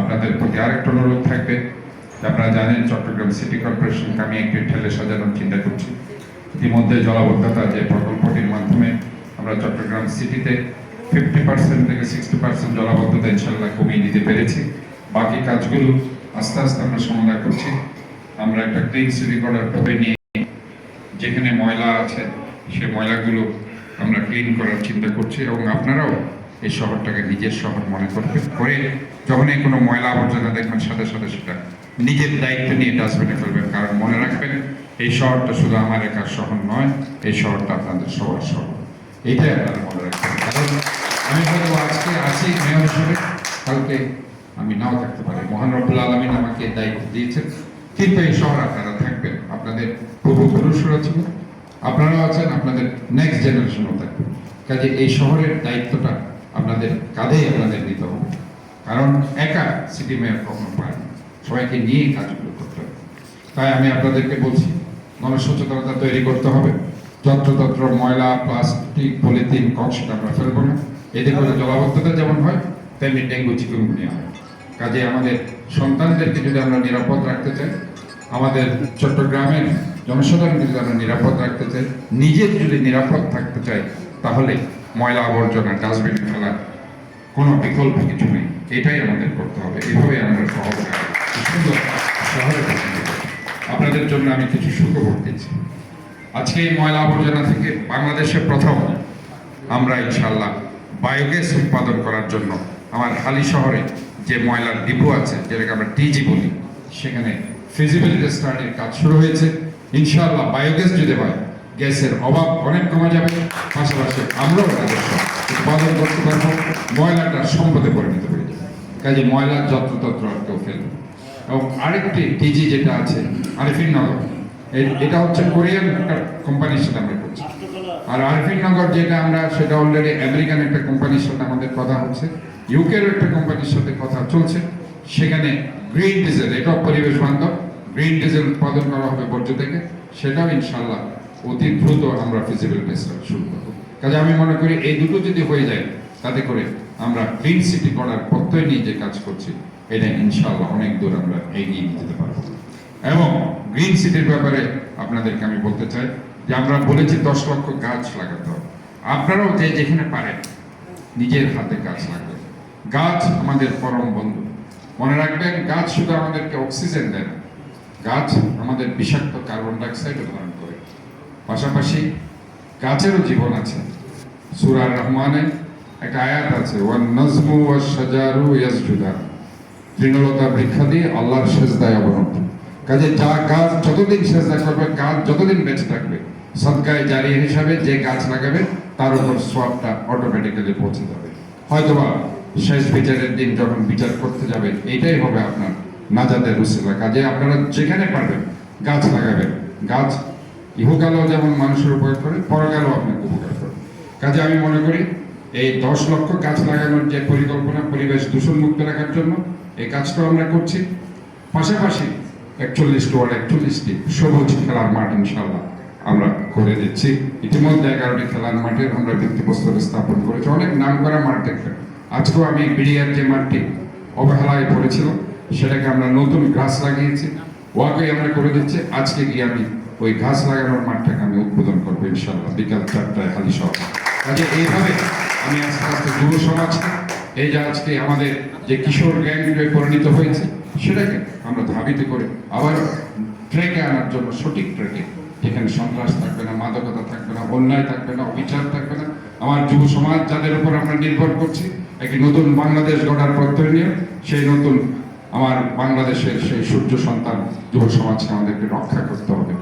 আপনাদের প্রতি আরেকটা অনুরোধ থাকবে। আপনারা জানেন চট্টগ্রাম সিটি কর্পোরেশনকে আমি একটি ঠেলে সাজানোর চিন্তা করছি। ইতিমধ্যে জলাবদ্ধতা যে প্রকল্পটির মাধ্যমে আমরা চট্টগ্রাম সিটিতে ফিফটি পার্সেন্ট থেকে সিক্সটি পার্সেন্ট জলাবদ্ধতা ইনশাল্লাহ কমিয়ে দিতে পেরেছি। বাকি কাজগুলো আস্তে আস্তে আমরা সমাধান করছি। আমরা একটা ক্লিন সিটি করার পথে নিয়ে যেখানে ময়লা আছে, সে ময়লাগুলো আমরা ক্লিন করার চিন্তা করছি এবং আপনারাও এই শহরটাকে নিজের শহর মনে করবেন করে যখনই কোনো ময়লা আবর্জনা দেখবেন, সাথে সাথে সেটা নিজের দায়িত্ব নিয়ে ডাস্টবিনে ফেলবেন। কারণ মনে রাখবেন, এই শহরটা শুধু আমার একার শহর নয়, এই শহরটা আপনাদের সবার শহর। এইটাই আপনারা মনে রাখবেন। কারণ আমি হয়তো আজকে আছি মেয়র হিসেবে কালকে আমি নাও থাকতে পারি। মহান রব্বুল আলমিন আমাকে দায়িত্ব দিয়েছেন। কিন্তু এই শহর আপনারা থাকবেন। আপনাদের পূর্বপুরুষরা ছিল আপনারাও আছেন, আপনাদের নেক্সট জেনারেশনও থাকবে। কাজে এই শহরের দায়িত্বটা আপনাদের কাঁধেই আপনাদের নিতে হবে কারণ একা সিটি মেয়র কখনো পারে না। সবাইকে নিয়ে কাজগুলো করতে হবে। তাই আমি আপনাদেরকে বলছি গণসচেতনতা তৈরি করতে হবে। যত্রতত্র ময়লা, প্লাস্টিক, পলিথিন কক সেটা আমরা ফেলব না। এতে করে জলাবদ্ধতা যেমন হয়, তেমনি ডেঙ্গু চিকুনগুনিয়া হয়। কাজে আমাদের সন্তানদেরকে যদি আমরা নিরাপদ রাখতে চাই, আমাদের চট্টগ্রামের জনসাধারণকে যদি আমরা নিরাপদ রাখতে চাই, নিজের যদি নিরাপদ থাকতে চাই, তাহলে ময়লা আবর্জনা, ডাস্টবিনে ফেলার কোনো বিকল্প কিছু নেই। এটাই আমাদের করতে হবে। এভাবে আমরা শহর সুন্দর শহরে আপনাদের জন্য আমি কিছু সুখবর দিচ্ছি। আজকে এই ময়লা আবর্জনা থেকে বাংলাদেশে প্রথম আমরা ইনশাল্লাহ বায়োগ্যাস উৎপাদন করার জন্য আমার হালি শহরে যে ময়লার ডিপো আছে, যেটাকে আমরা টিজি বলি, সেখানে ফিজিবিলিটি স্টাডির কাজ শুরু হয়েছে। ইনশাল্লাহ বায়োগ্যাস যদি হয়, গ্যাসের অভাব অনেক কমে যাবে। উৎপাদন করতে পারব, ময়লাটা সম্পদে পরিণত হয়ে কাজে ময়লার যত্রতত্র আর কেউ ফেলবে এবং আরেকটি টিজি যেটা আছে, আরিফিন নগর এটা হচ্ছে কোরিয়ান একটা কোম্পানির সাথে আমরা করছি। আর আরফিন নগর যেটা আমরা, সেটা অলরেডি আমেরিকান একটা কোম্পানির সাথে আমাদের কথা হচ্ছে ইউকের একটা কোম্পানির সাথে কথা চলছে। সেখানে গ্রিন ডিজেল এটাও পরিবেশ বান্ধব গ্রিন ডিজেল উৎপাদন করা হবে বর্জ্য থেকে। সেটাও ইনশাল্লাহ অতি দ্রুত আমরা ফিজিবল টেস্ট শুরু করব। কাজে আমি মনে করি এই দুটো যদি হয়ে যায়, তাতে করে আমরা গ্রিন সিটি করার প্রত্যয় নিয়ে যে কাজ করছি, এটা ইনশাল্লাহ অনেক দূর আমরা এগিয়ে নিয়ে যেতে পারব। এবং গ্রিন সিটির ব্যাপারে আপনাদেরকে আমি বলতে চাই যে আমরা বলেছি দশ লক্ষ গাছ লাগাতে হবে। আপনারাও যে যেখানে পারেন, নিজের হাতে গাছ লাগাবেন। গাছ আমাদের পরম বন্ধু। মনে রাখবেন, গাছ শুধু আমাদেরকে অক্সিজেন দেয় না। গাছ আমাদের বিষাক্ত কার্বন ডাইঅক্সাইড ধারণ করে। পাশাপাশি গাছেরও জীবন আছে। সুরার রহমানে একটা আয়াত আছে, ওয়ান নজমু ওয়া শাজারু ইয়াসজুদান তৃণলতা বৃক্ষা দিয়ে আল্লাহর সেজদায় অবনত। কাজে যা গাছ যতদিন সেজদা করবে, গাছ যতদিন বেঁচে থাকবে সদকায় জারি হিসাবে যে গাছ লাগাবে, তার উপর সোয়াবটা অটোমেটিক্যালি পৌঁছে যাবে। হয়তোবা শেষ বিচারের দিন যখন বিচার করতে যাবে, এইটাই হবে আপনার নাজাদের রুসিলা কাজে আপনারা যেখানে পারবেন গাছ লাগাবেন। গাছ ইহকালেও যেমন মানুষের উপকার করে, পরকালেও আপনাকে উপকার করে। কাজে আমি মনে করি, এই দশ লক্ষ গাছ লাগানোর যে পরিকল্পনা, পরিবেশ দূষণ মুক্ত রাখার জন্য, এই কাজটাও আমরা করছি। পাশাপাশি একচল্লিশ ওয়ার্ড, একচল্লিশটি সবুজ খেলার মাঠ ইনশাল্লাহ আমরা করে দিচ্ছি। ইতিমধ্যে এগারোটি খেলার মাঠের আমরা ভিত্তিপ্রস্তর স্থাপন করেছি। অনেক নাম করা মাঠ দেখবেন। আজকেও আমি বিড়িয়ার যে মাঠটি অবহেলায় পড়েছিল সেটাকে আমরা নতুন গাছ লাগিয়েছি। ওয়াকে আমরা করে দিচ্ছি। আজকে গিয়ে আমি ওই ঘাস লাগানোর মাঠটাকে আমি উদ্বোধন করব ইনশাল্লাহ বিকাল চারটায় হালি শহর কাজে এইভাবে আমি আস্তে আস্তে যুব সমাজকে এই যে আজকে আমাদের যে কিশোর গ্যাংগুলো পরিণত হয়েছে, সেটাকে আমরা ধাবিত করে আবার ট্রেকে আনার জন্য, সঠিক ট্রেকে। যেখানে সন্ত্রাস থাকবে না, মাদকতা থাকবে না, অন্যায় থাকবে না, অবিচার থাকবে না। আমার যুব সমাজ যাদের উপর আমরা নির্ভর করছি, একটি নতুন বাংলাদেশ গড়ার প্রত্যয় নিয়ে, সেই নতুন আমার বাংলাদেশের সেই সূর্য সন্তান যুব সমাজকে আমাদেরকে রক্ষা করতে হবে।